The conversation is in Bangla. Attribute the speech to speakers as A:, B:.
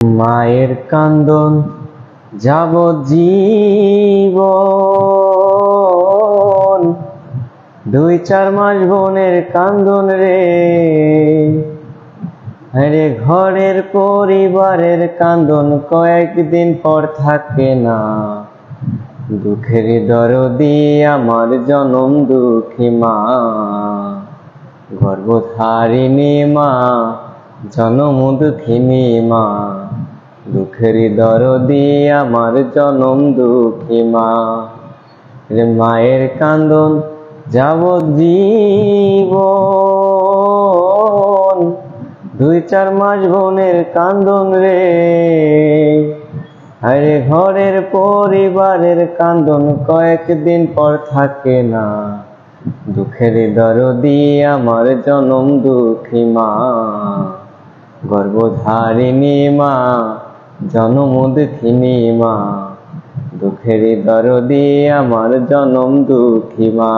A: মায়ের কান্দন যাব জীবন। দুই চার মাস বোনের কান্দন রে। আরে ঘরের পরিবারের কান্দন কয়েকদিন পর থাকে না। দুঃখের দরদি আমার জনম দুঃখী মা। গর্ভধারিণী মা জনম দুঃখিনী দুঃখের দরদি আমার জনম দুঃখী মা রে মায়ের কান্দন যাব জীবন, দুই চার মাস বোনের কান্দন রে। আরে ঘরের পরিবারের কান্দন কয়েকদিন পর থাকে না। দুঃখের দরদি আমার জনম দুঃখী মা গর্ভধারিণী মা জনম দুঃখিনী মা দুঃখের দরদি আমার জনম দুঃখী মা।